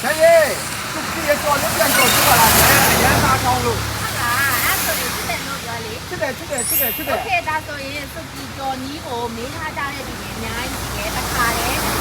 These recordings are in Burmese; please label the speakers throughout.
Speaker 1: ။ဒါရေသူကြီးရကျော်လို့ပြန်ကျော်ပြလာတယ်။အရန်သားကောင်းလို့
Speaker 2: ဟုတ်လားအဲ့ဆိုရင်စစ်တယ်လို့ပြောလေ။
Speaker 1: ဖြစ်တယ်ဖြစ်တယ်ဖြစ်တယ်ဖြစ်တယ်။
Speaker 2: Okay ဒါဆိုရင်သူကြီးကျော်နီးကိုမေးထားကြတဲ့ဒီအများကြီးတကယ်တခါတည်း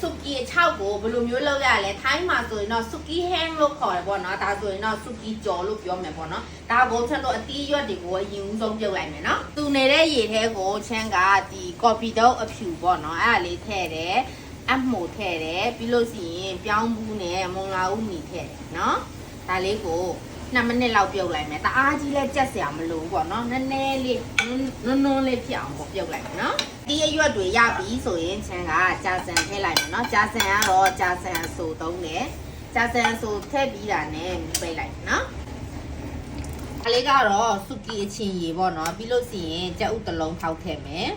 Speaker 2: စုကီအချောက်ကိုဘယ်လိုမျိုးလုပ်ရလဲထိုင်းမှာဆိုရင်တော့စုကီဟန်းလို့ခေါ်တယ်ပေါ့နော်ဒါဆိုရင်တော့စုကီကြော်လို့ပြောမယ်ပေါ့နော်ဒါကိုချက်တော့အတီးရွက်တွေကိုအရင်ဦးဆုံးပြုတ်လိုက်မယ်နော်သူနေတဲ့ရေထဲကိုချမ်းကဒီကော်ဖီတုပ်အဖြူပေါ့နော်အဲ့ဒါလေးထည့်တယ်အမှုထည့်တယ်ပြီးလို့ရှိရင်ပြောင်းဘူးနဲ့မုံလာဦးမီထည့်တယ်နော်ဒါလေးကို 2မိနစ်လောက်ပြုတ်လိုက်မယ်တအားကြီးလဲကြက်စရာမလိုဘူးပေါ့နော်နည်းနည်းလေးနွန်းနွန်းလေးဖြစ်အောင်ပေါ့ပြုတ်လိုက်မယ်နော်ဒီအရွက်တွေရပြီဆိုရင်ချမ်းကကြာစံထည့်လိုက်မယ်နော်ကြာစံကတော့ကြာစံအဆိုသုံးတယ်ကြာစံအဆိုထည့်ပြီးတာနဲ့ပိတ်လိုက်မယ်နော်ဒါလေးကတော့စုကီအချင်းရေပေါ့နော်ပြီးလို့ရှိရင်ကြက်ဥတစ်လုံးထောက်ထည့်မယ်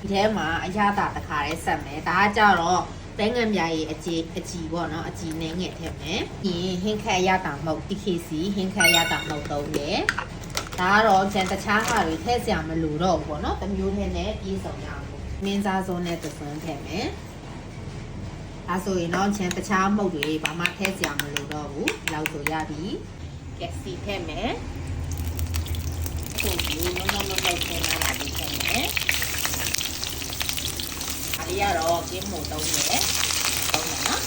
Speaker 2: ဒီထဲမှာအရသာတစ်ခါလေးဆက်မယ်ဒါကကြတော့ ဘဲငံပြားရဲ့အကြီးအကြီးပေါ့နော်အကြီးနဲ့ငယ်ထည့်မယ်ပြီးရင်ဟင်းခက်အရသာမဟုတ် TKC ဟင်းခက်အရသာမဟုတ်သုံးတယ်ဒါကတော့ကျန်တခြားဟာတွေထည့်စရာမလိုတော့ဘူးပေါ့နော်တစ်မျိုးထဲနဲ့ပြေးစုံရအောင်မင်းစားစုံနဲ့သစွန်းထည့်မယ်ဒါဆိုရင်တော့ကျန်တခြားမှုတ်တွေဘာမှထည့်စရာမလိုတော့ဘူးလောက်ဆိုရပြီကက်စီထည့်မယ်ဆိုပြီးလုံးလုံးလုံးလုံးထည့်လာတာဒီထည့်မယ် အ လေးကတော့ကင်းမို့တုံးတယ်တုံးတယ်နော်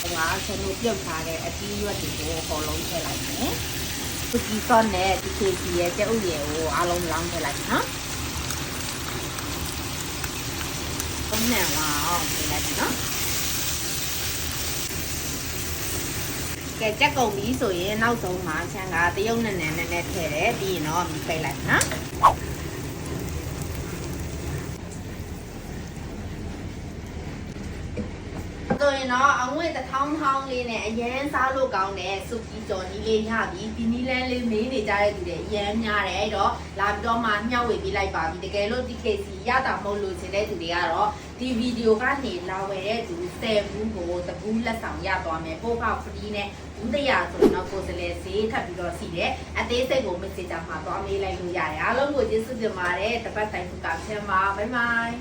Speaker 2: ဟိုကကျွန်တော်ပြုတ်ထားတဲ့အတီးရွက်တွေကိုအကုန်လုံးထည့်လိုက်မယ်ပကီစောနဲ့ဒီကေစီရဲ့ကျုပ်ရဲ့ကိုအားလုံးလောင်းထည့်လိုက်နော်ဘုံနဲ့ဝအောင်ထည့်လိုက်နော်ကဲကြက်ကုန်ပြီဆိုရင်နောက်ဆုံးမှာချန်ကတရုတ်နဲ့နဲ့နဲ့ထည့်တယ်ပြီးရင်တော့မိတ်လိုက်နော် ဆိုရင်တော့အငွေ့တစ်ထောင်းထောင်းလေးနဲ့အရန်စားလို့ကောင်းတဲ့စုကီကြော်နီးလေးရပြီဒီနီးလန်းလေးမေးနေကြတဲ့သူတွေအရန်များတယ်အဲ့တော့လာပြီးတော့မှမျှဝေပေးလိုက်ပါပြီတကယ်လို့ TKC ရတာမဟုတ်လို့ရှင်တဲ့သူတွေကတော့ဒီဗီဒီယိုကနေလာဝယ်တဲ့သူ10ဘူးကိုတဘူးလက်ဆောင်ရသွားမယ်ပို့ပေါက်ဖရီးနဲ့ဘူးတရာဆိုရင်တော့ကိုယ်စလဲဈေးထပ်ပြီးတော့စီတယ်အသေးစိတ်ကို message မှာသွားမေးလိုက်လို့ရတယ်အားလုံးကိုကျေးဇူးတင်ပါတယ်တပတ်တိုင်းကချမ်းပါဘိုင်ဘိုင်